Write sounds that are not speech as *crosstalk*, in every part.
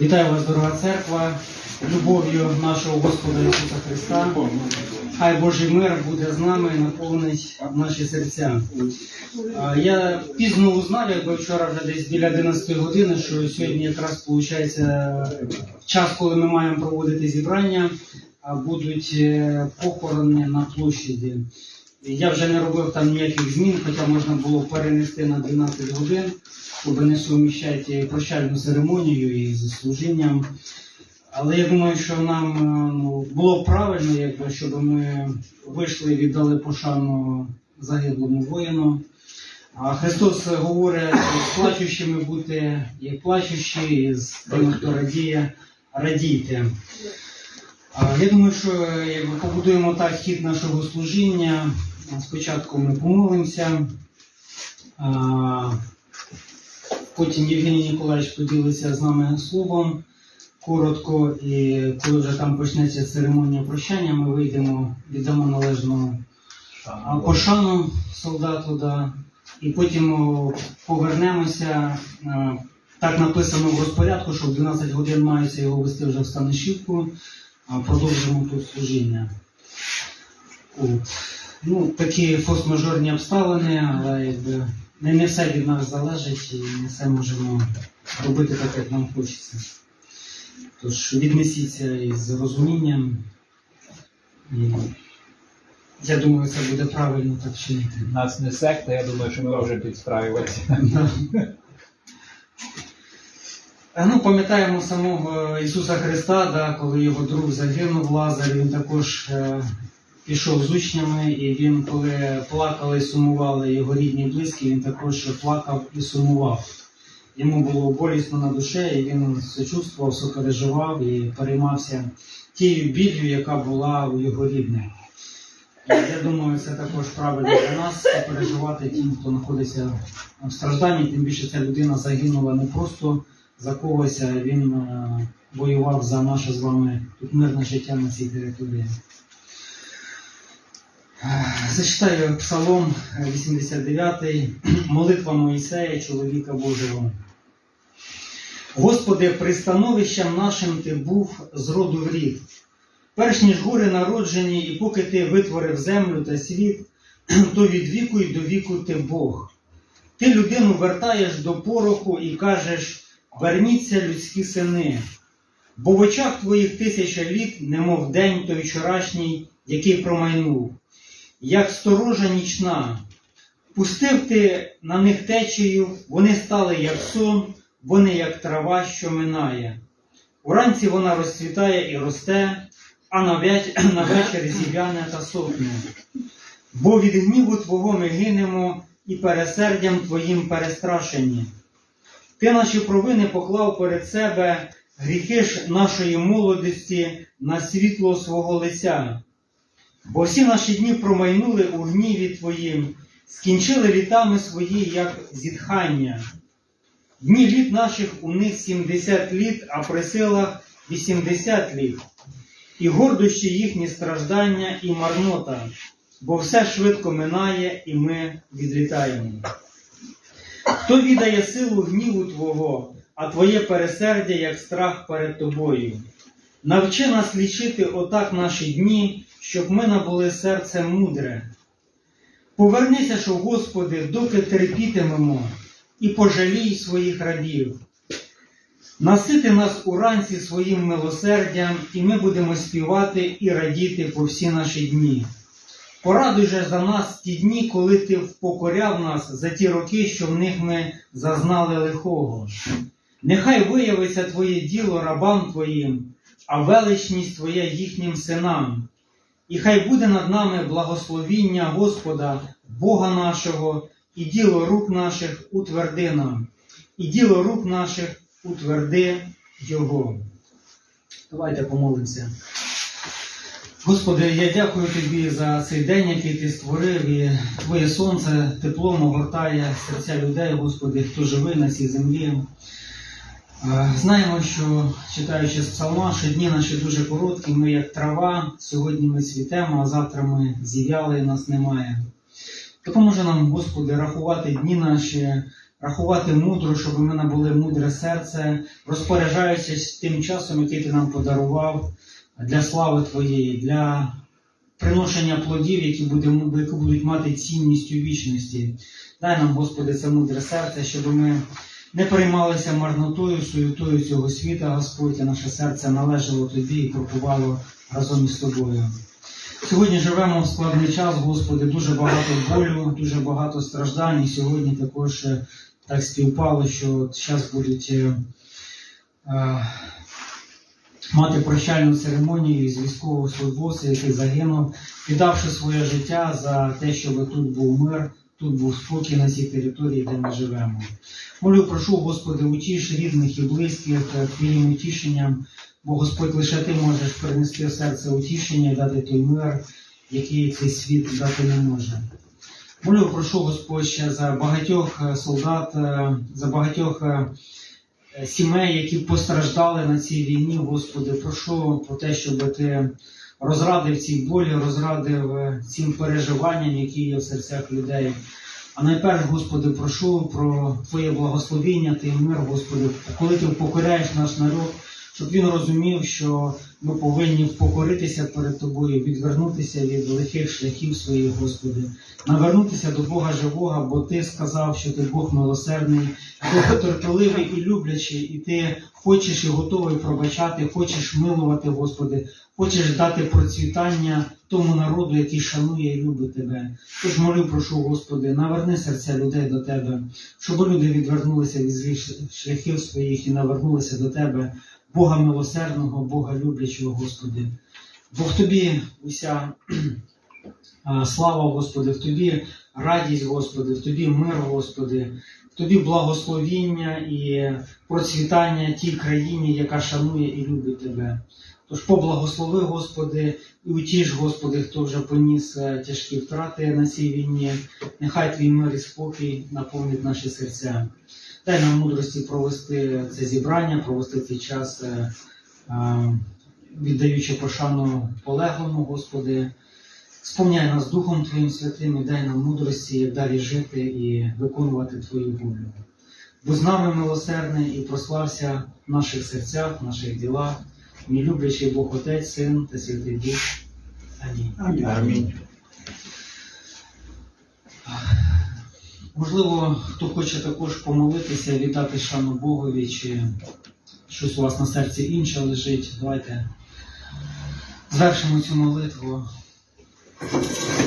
Вітаю вас, дорога церква, любов'ю нашого Господа Ісуса Христа. Хай Божий мир буде з нами і наповнить наші серця. Я пізно узнав, якби вчора вже десь біля 11 години, що сьогодні якраз виходить час, коли ми маємо проводити зібрання, будуть е, похорони на площаді. Я вже не робив там ніяких змін, хоча можна було перенести на 12 годин, щоб не суміщати прощальну церемонію із служінням. Але я думаю, що нам е, ну, було правильно, якби, щоб ми вийшли і віддали пошану загиблому воїну. А Христос говорить, з плачущими бути як плачущі, і з тими, хто радіє, радійте. Я думаю, що е, якби побудуємо так хід нашого служіння. Спочатку ми помолимося, потім Євгеній Ніколаївич поділиться з нами словом коротко, і коли вже там почнеться церемонія прощання, ми вийдемо, віддамо належну пошану солдату, да, і потім повернемося. Так написано в розпорядку, що в 12 годин мається його вести вже в Станишівку, продовжимо тут служіння. От. Ну, такі форс-мажорні обставини, але якби не, не все від нас залежить і не все можемо робити так, як нам хочеться. Тож віднесіться із розумінням. І я думаю, це буде правильно так чинити. Нас не секта, я думаю, що ми можемо підстраюватися. Ну, пам'ятаємо самого Ісуса Христа, да, коли його друг загинув Лазар, він також е, пішов з учнями, і він, коли плакали і сумували його рідні близькі, він також плакав і сумував. Йому було болісно на душі, і він сочувствував, сопереживав і переймався тією біллю, яка була у його рідних. Я думаю, це також правильно для нас переживати тим, хто знаходиться в стражданні, тим більше ця людина загинула не просто за когось, а він е, воював за наше з вами тут мирне життя на цій території. Е, Зачитаю Псалом 89, *clears throat* молитва Моїсея, чоловіка Божого. Господи, пристановищем нашим ти був з роду в рід. Перш ніж гори народжені, і поки ти витворив землю та світ, *clears throat* то від віку й до віку ти Бог. Ти людину вертаєш до пороху і кажеш: верніться, людські сини, бо в очах твоїх тисяча літ, немов день той вчорашній, який промайнув, як сторожа нічна. Пустив ти на них течію, вони стали як сон, вони як трава, що минає. Уранці вона розцвітає і росте, а на веч- *clears throat* на вечір зів'яне та сохне. Бо від гніву Твого ми гинемо і пересердям Твоїм перестрашені. Ти наші провини поклав перед себе, гріхи ж нашої молодості на світло свого лиця. Бо всі наші дні промайнули у гніві Твоїм, скінчили літами свої, як зітхання. Дні літ наших у них 70 літ, а при силах 80 літ. І гордощі їхні страждання і марнота, бо все швидко минає, і ми відлітаємо. Хто віддає силу гніву Твого, а Твоє пересердя, як страх перед Тобою? Навчи нас лічити отак наші дні, щоб ми набули серце мудре. Повернися, що, Господи, доки терпітимемо, і пожалій своїх рабів. Насити нас уранці своїм милосердям, і ми будемо співати і радіти по всі наші дні. Порадуй же за нас ті дні, коли ти впокоряв нас за ті роки, що в них ми зазнали лихого. Нехай виявиться Твоє діло рабам Твоїм, а величність Твоя їхнім синам. І хай буде над нами благословіння Господа, Бога нашого, і діло рук наших утверди нам, і діло рук наших утверди Його. Давайте помолимося. Господи, я дякую Тобі за цей день, який ти створив, і Твоє сонце теплом огортає серця людей, Господи, хто живий на цій землі. Е, Знаємо, що читаючи з псалма, що дні наші дуже короткі, ми як трава, сьогодні ми цвітемо, а завтра ми зів'яли і нас немає. Допоможи нам, Господи, рахувати дні наші рахувати мудро, щоб у мене було мудре серце, розпоряджаючись тим часом, який ти нам подарував для слави Твоєї, для приношення плодів, які будуть мати цінність у вічності. Дай нам, Господи, це мудре серце, щоб ми не переймалися марнотою, суєтою цього світа, Господь, а наше серце належало Тобі і крокувало разом із Тобою. Сьогодні живемо в складний час, Господи, дуже багато болю, дуже багато страждань. І сьогодні також е, так співпало, що зараз будуть е, е, мати прощальну церемонію з військового службовця, який загинув, віддавши своє життя за те, щоб тут був мир, тут був спокій на цій території, де ми живемо. Молю, прошу, Господи, утіш рідних і близьких Твоїм утішенням, бо Господь лише Ти можеш принести в серце утішення і дати той мир, який цей світ дати не може. Молю, прошу, Господь, ще за багатьох солдат, е, за багатьох е, сімей, які постраждали на цій війні, Господи, прошу про те, щоб Ти розрадив цій болі, розрадив цим переживанням, які є в серцях людей. А найперше, Господи, прошу про Твоє благословіння, Ти мир, Господи, коли Ти покоряєш наш народ, щоб він розумів, що ми повинні впокоритися перед Тобою, відвернутися від лихих шляхів своїх, Господи, навернутися до Бога живого, бо Ти сказав, що Ти Бог милосердний, Бог терпеливий і люблячий, і Ти хочеш і готовий пробачати, хочеш милувати, Господи, хочеш дати процвітання тому народу, який шанує і любить Тебе. Тож молю, прошу, Господи, наверни серця людей до Тебе, щоб люди відвернулися від злих шляхів своїх і навернулися до Тебе, Бога милосердного, Бога люблячого, Господи. Бо в Тобі уся слава, Господи, в Тобі радість, Господи, в Тобі мир, Господи, в Тобі благословіння і процвітання тій країні, яка шанує і любить Тебе. Тож поблагослови, Господи, і утіш, Господи, хто вже поніс е, тяжкі втрати на цій війні. Нехай Твій мир і спокій наповнить наші серця. Дай нам мудрості провести це зібрання, провести цей час, е, е, віддаючи пошану полеглому, Господи. Сповняй нас Духом Твоїм святим і дай нам мудрості, як далі жити і виконувати Твою волю. Будь з нами милосердний і прослався в наших серцях, в наших ділах. Мій люблячий Бог Отець, Син та Святий Дух. Амінь. Амінь. Можливо, хто хоче також помолитися, віддати шану Богові, чи щось у вас на серці інше лежить. Давайте звершимо цю молитву.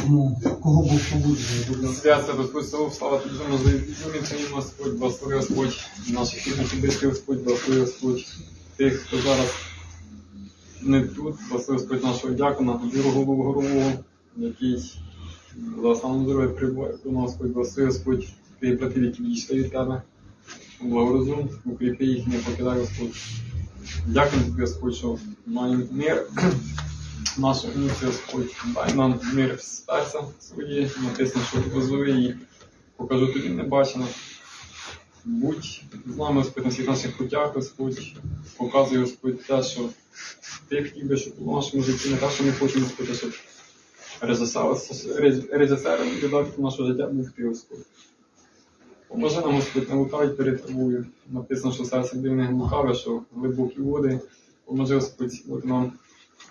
Кому, кого Бог побуджує, будь ласка. Святся Господь Савов, слава Тобі за можливість Твоїм Господь, благослови Господь, наших рідних і Господь, благослови Господь, тих, хто зараз не тут, благослови Господь нашого дякона, Віру голову горового, який за основному здоров'я прибуває, про Господь, благослови Господь, твої брати, які відійшли від тебе, благорозум, укріпи їх, не покидай Господь. Дякую тобі, Господь, що маємо мир нашого місця, Господь, дай нам мир в серця свої, написано, що позови їх, покажу тобі небачено. Будь з нами, Господь, на всіх наших путях, Господь, показуй, Господь, те, що ти хотів би, щоб у нашому житті не те, що ми хочемо, Господь, щоб режисер- режисером і редактором нашого життя був Господь. Поможи нам, Господь, не перед тобою. Написано, що серце дивне лукаве, що глибокі води. Поможи, Господь, от нам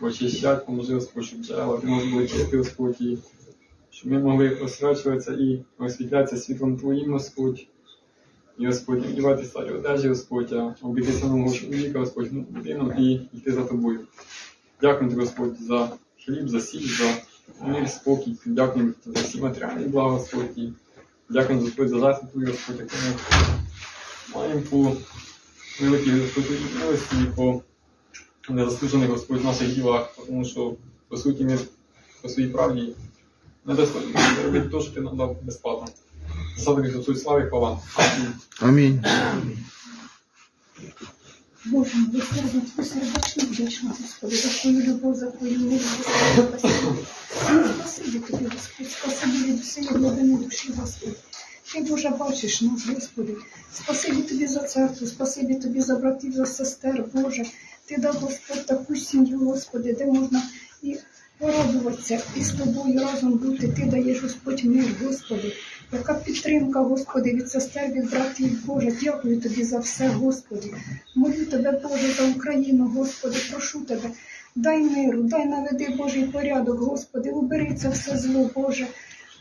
очищать, поможи, Господь, щоб джерела ти могли були чити, Господь, і щоб ми могли освячуватися і освітлятися світлом Твоїм, Господь. І Господь, вдівати старі одежі, Господь, а обійти нового чоловіка, Господь, ну, людину і йти за тобою. Дякую тобі, Господь, за хліб, за сіль, за мир, спокій. Дякую за всі матеріальні блага, Господь. Господь, за Твою, Господь, яку ми маємо по великій Господь милості і по незаслужених Господь наших ділах, тому що, по суті, ми по своїй правді недостойні робити те, що ти нам дав безплатно. За тобі Господь слави хвала. Амінь. Боже, ми сердечно, сердечно вдячні, Господи, за твою любов, за твою милість, Господи, спасибі. Ну, тобі, Господь, спасибі від усієї глибини душі, Господи. Ти дуже бачиш нас, Господи. Спасибі тобі за церкву, спасибі тобі за братів, за сестер, Боже. Ти дав, Господь, таку сім'ю, Господи, де можна і порадуватися, і з тобою разом бути. Ти даєш, Господь, мир, Господи. яка підтримка, Господи, від сестер, від братів, Боже, дякую тобі за все, Господи. Молю тебе, Боже, за Україну, Господи, прошу тебе. Дай миру, дай наведи Божий порядок, Господи, убери це все зло, Боже.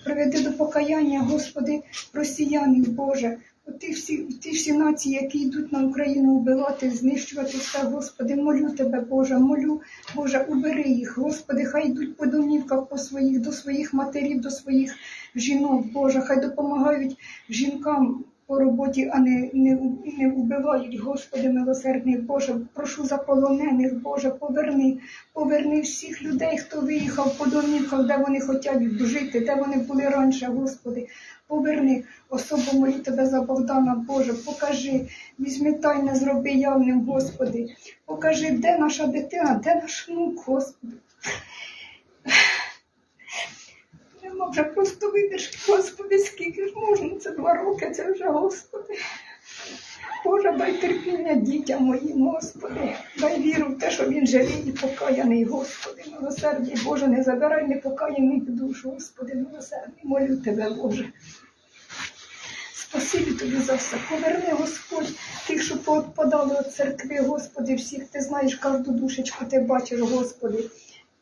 Приведи до покаяння, Господи, росіянів, Боже. Ті всі, ті всі нації, які йдуть на Україну вбивати, знищувати все, Господи, молю тебе, Боже, молю, Боже, убери їх, Господи, хай йдуть по домівках по своїх, до своїх матерів, до своїх жінок, Боже, хай допомагають жінкам по роботі, а не, не, не вбивають, Господи, милосердний Боже, прошу за полонених, Боже, поверни, поверни всіх людей, хто виїхав по домівках, де вони хочуть жити, де вони були раніше, Господи. Поверни, особо молю тебе за Богдана, Боже, покажи, візьми тайне, зроби явним, Господи. Покажи, де наша дитина, де наш внук, Господи. Нема вже просто видержки, Господи, скільки ж можна, це два роки, це вже, Господи. Боже, дай терпіння дітям моїм, Господи, дай віру в те, що він живий і покаяний, Господи, милосердний, Боже, не забирай непокаяних душу, Господи, милосердний, молю тебе, Боже. Спасибі тобі за все. Поверни, Господь, тих, що поотпадали від церкви, Господи, всіх. Ти знаєш кожну душечку, ти бачиш, Господи.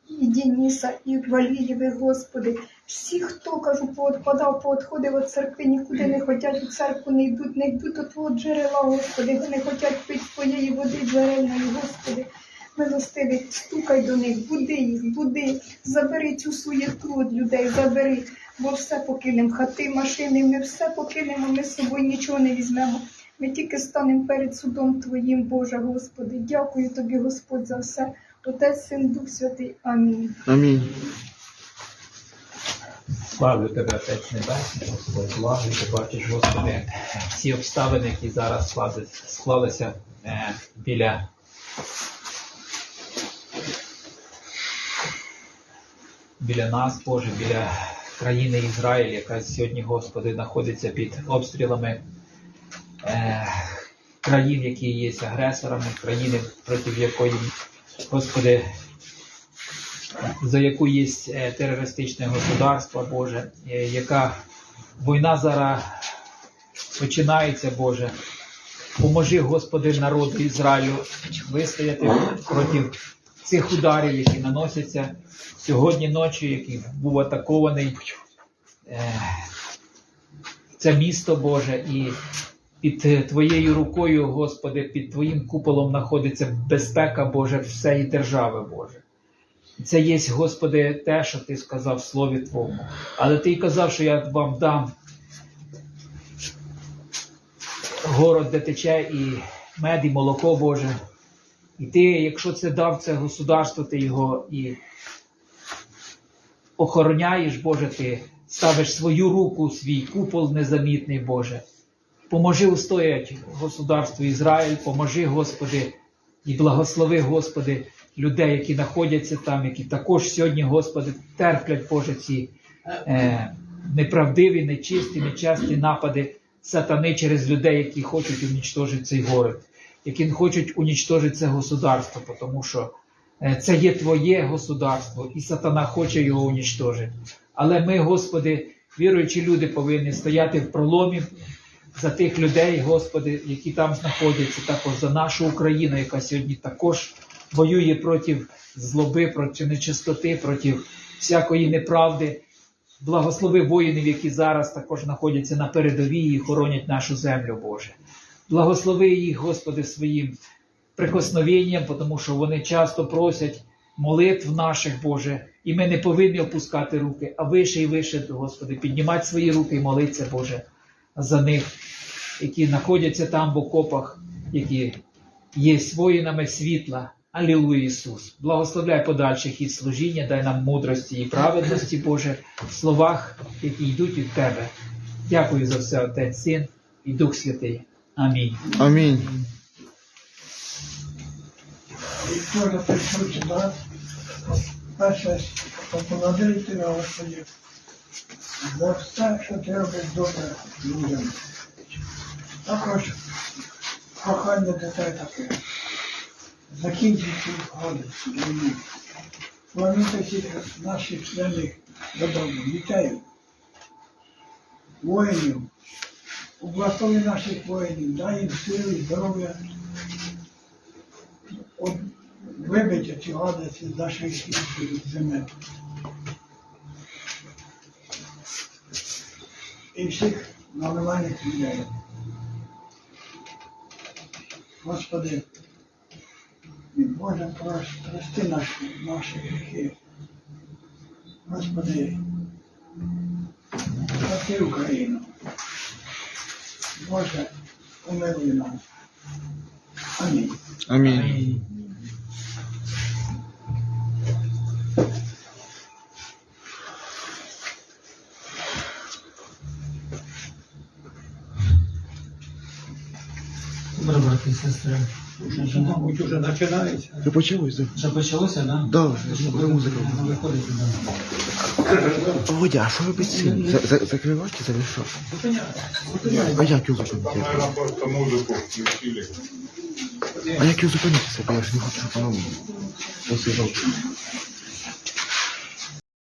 І Дениса, і Валієвих, Господи. Всі, хто, кажу, поотпадав, поотходив від церкви, нікуди не хочуть у церкву, не йдуть, не йдуть до Твого джерела, Господи, вони хочуть пити твоєї води джерельної, Господи. Милостивий, стукай до них, буди їх, буди, забери цю суєту від людей, забери, бо все покинемо, хати, машини, ми все покинемо, ми з собою нічого не візьмемо. Ми тільки станемо перед судом Твоїм, Боже, Господи. Дякую Тобі, Господь, за все. Отець, Син, Дух Святий. Амінь. Амінь. Славлю тебе, Отець Небесний, Господь, славлю, ти бачиш, Господи, всі обставини, які зараз склалися е, біля біля нас, Боже, біля країни Ізраїль, яка сьогодні, Господи, знаходиться під обстрілами е, країн, які є агресорами, країни, проти якої, Господи, за яку є е, терористичне государство, Боже, е, яка війна зараз починається, Боже. Поможи, Господи, народу Ізраїлю вистояти проти цих ударів, які наносяться сьогодні ночі, який був атакований е, це місто Боже, і під Твоєю рукою, Господи, під Твоїм куполом знаходиться безпека Боже всієї держави, Боже. Це є, Господи, те, що Ти сказав в Слові Твоєму. Але Ти й казав, що я вам дам город, де тече і мед, і молоко Боже. І ти, якщо це дав це государство, ти його і охороняєш, Боже, ти ставиш свою руку, свій купол незамітний, Боже. Поможи устояти государству Ізраїль, поможи, Господи, і благослови, Господи, людей, які знаходяться там, які також сьогодні, Господи, терплять, Боже, ці е, неправдиві, нечисті, нечасті напади сатани через людей, які хочуть унічтожити цей город, які хочуть унічтожити це государство, тому що е, це є Твоє государство, і сатана хоче його унічтожити. Але ми, Господи, віруючі люди, повинні стояти в проломі за тих людей, Господи, які там знаходяться, також за нашу Україну, яка сьогодні також воює проти злоби, проти нечистоти, проти всякої неправди. Благослови воїнів, які зараз також знаходяться на передовій і хоронять нашу землю, Боже. Благослови їх, Господи, своїм прикосновенням, тому що вони часто просять молитв наших, Боже, і ми не повинні опускати руки, а вище і вище, Господи, піднімати свої руки і молитися, Боже, за них, які знаходяться там в окопах, які є воїнами світла. Алілуя, Ісус. Благословляй подальший хід служіння, дай нам мудрості і праведності, Боже, в словах, які йдуть від Тебе. Дякую за все, Отець, Син і Дух Святий. Амінь. Амінь. Вчора прийшов сюди, перше пополонити на Господі. За все, що робиш добре людям. Також прохання до тебе таке. Закінчити годи війни. Всіх наших членів додому, дітей. воїнів, благослови наших воїнів, дай їм сили, здоров'я, от, вибити ці гадості з наших земель. І всіх нормальних людей. Господи, Боже, прос- прости наші, наші гріхи. Господи, прости Україну. Боже, умилуй нас. Амінь. Амінь. Добре, брати і сестри. Вже, Мабуть, уже починається. Вже почалося? вже почалося, да? Да, вже буде музика. Виходить, да. Водя, а що робить за- Закривати це чи що? А як його зупинити? Аэропорта включили. А як його зупинити себе? Я ж не хочу, щоб воно посилав.